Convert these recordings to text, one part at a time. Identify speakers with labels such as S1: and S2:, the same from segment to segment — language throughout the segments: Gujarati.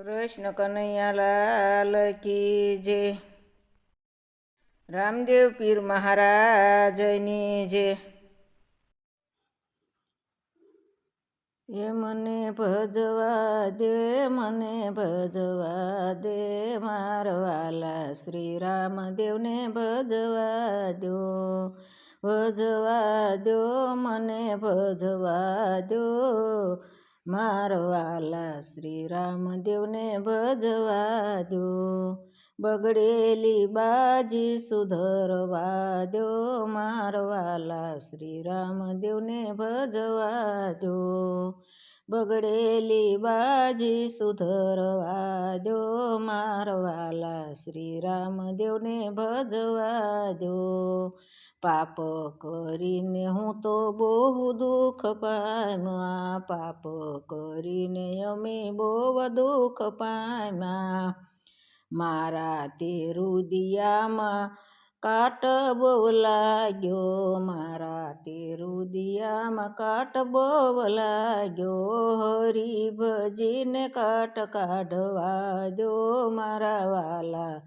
S1: કૃષ્ણ કનૈયાલાલ કી જે રામદેવ પીર મહારાજની જે એ મને ભજવા દે મને ભજવા દે મારવાલા શ્રી રામદેવને ભજવા દો ભજવા દો મને ભજવા દો મારવાલા શ્રી રામદેવને ભજવા દો. બગડેલી બાજી સુધરવા દો. મારવાલા શ્રી રામદેવને ભજવા દો. બગડેલી બાજી સુધરવા દો મારવાલા શ્રી રામદેવને ભજવા દો. પાપ કરીને હું તો બહુ દુઃખ પામ્યા, પાપ કરીને અમે બહુ દુઃખ પામ્યા. મારા તે રુદિયામાં કાટ બહુ લાગ્યો, મારા તે રુદિયામાં કાટ બહુ લાગ્યો હરી ભજીને કાટ કાઢવા દો મારા વાલા.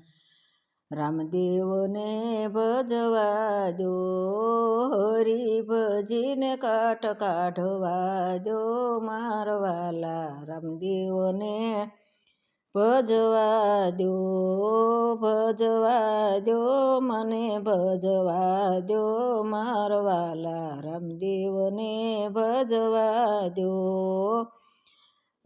S1: રામદેવને ભજવા દો હરી ભજીને કાટ કાઢવા દો મારવાલા રામદેવને ભજવા દો ભજવા દો, મને ભજવા દો મારવાલા રામદેવને ભજવા દો.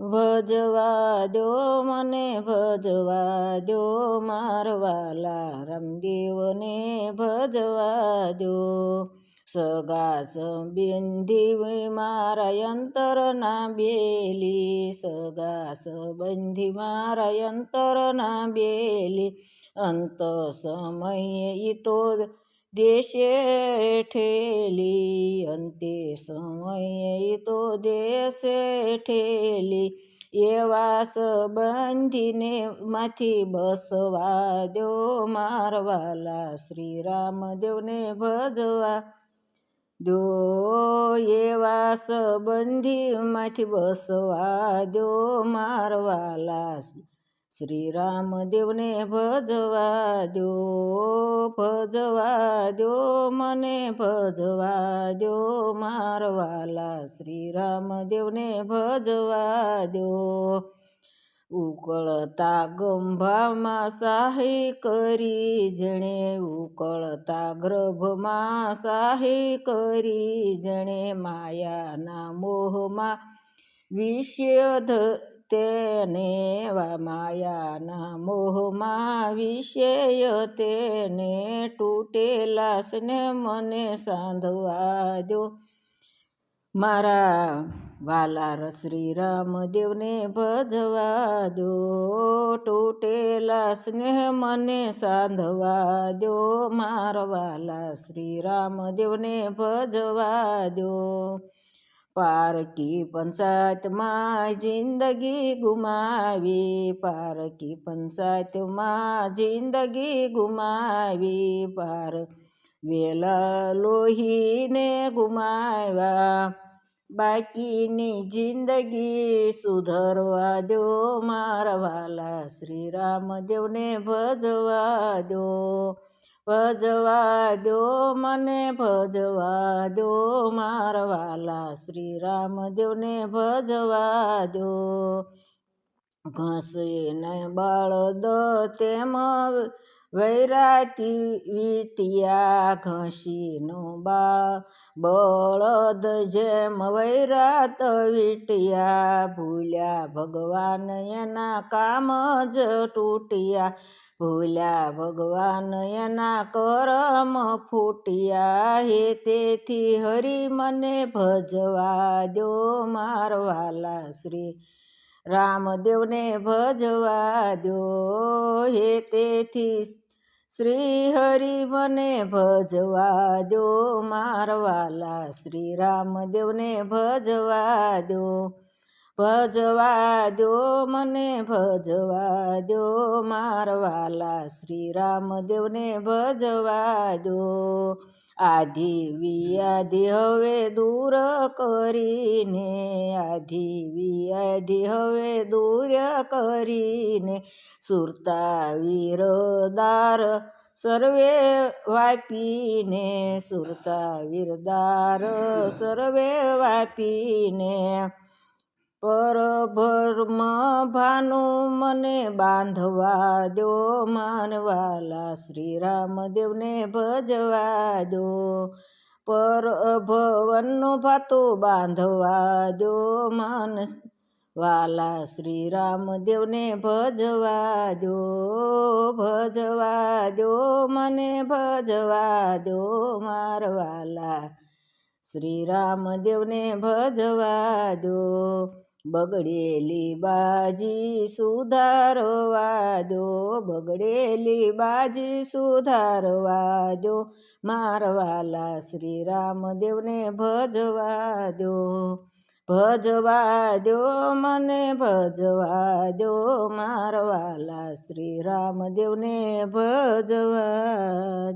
S1: ભજવા દો, મને ભજવા દો મારવાલા રામદેવને ભજવા દો. સગા સંબંધી મારા અંતરના બેલી. સગા સંબંધી મારા અંતરના બેલી. અંત સમયે ઈ તો દેશે ઠેલી. અંતે સમયે તો દેશે ઠેલી. એવા સંબંધીને માંથી બસવા દો મારવાલા. શ્રી રામદેવને ભજવા દો એવા સંબંધીમાંથી બસવા દો મારવાલા શ્રી રામદેવને ભજવા દો ભજવા દો, મને ભજવા દો મારવાલા શ્રી રામદેવને ભજવા દો. ઉકળતા ગંભામાં સાહી કરી, જણે ઉકળતા ગર્ભમાં સાહી કરી, જણે માયાના મોહમાં વિષયધ તેને માયાના મોહમાં વિષય તેને તૂટેલા સ્ને મને સાંધવા દો મારા વાલા શ્રી રામદેવને ભજવા દો. તૂટેલા સ્નેહ મને સાંધવા દો. મારા વાલા શ્રી રામદેવને ભજવા દો. પારકી પંચાયતમાં જિંદગી ગુમાવી. પારકી પંચાયતમાં જિંદગી ગુમાવી. પાર વેલા લોહીને ગુમાવ્યા. બાકીની જિંદગી સુધરવા દો, મારા વાલા શ્રી રામદેવને ભજવા દો ભજવા દો, મને ભજવા દો, મારા વાલા શ્રી રામદેવને ભજવા દો. ઘસીને બળદ તેમ વૈરાતી વીતિયા ઘસીનું બાળ, બળદ જેમ વૈરાત વીટિયા, ભૂલ્યા ભગવાન એના કામ જ તૂટ્યા, ભૂલ્યા ભગવાન એના કરમ ફૂટ્યા, હે તેથી હરિ મને ભજવા દો મારવાલા શ્રી. રામદેવને ભજવા દો, હે તેથી શ્રી હરિ મને ભજવા દો મારવાલા શ્રી રામદેવને ભજવા દો ભજવા દો મને, ભજવા દો મારવાલા શ્રી રામદેવને ભજવા દો આધિ વિયાધિ હવે દૂર કરીને, આધિ વિયાધિ હવે દૂર કરીને. સુરતા વીરદાર સર્વે વાપીને, સુરતા વીરદાર સર્વે વાપીને. પરભ્રમ ભાનુ મને બાંધવા દો, માનવાલા શ્રીરામદેવને ભજવા દો. પરભવનનું ભાતું બાંધવા દો માન વાલા શ્રીરામદેવને ભજવા દો ભજવા દો, મને ભજવા દો, મારવાલા શ્રીરામદેવને ભજવા દો. બગડેલી બાજી સુધારવા દો બગડેલી બાજી સુધારવા દો મારવાલા શ્રીરામદેવને ભજવા દો. ભજવા દો, મને ભજવા દો, મારવાલા શ્રીરામદેવને ભજવા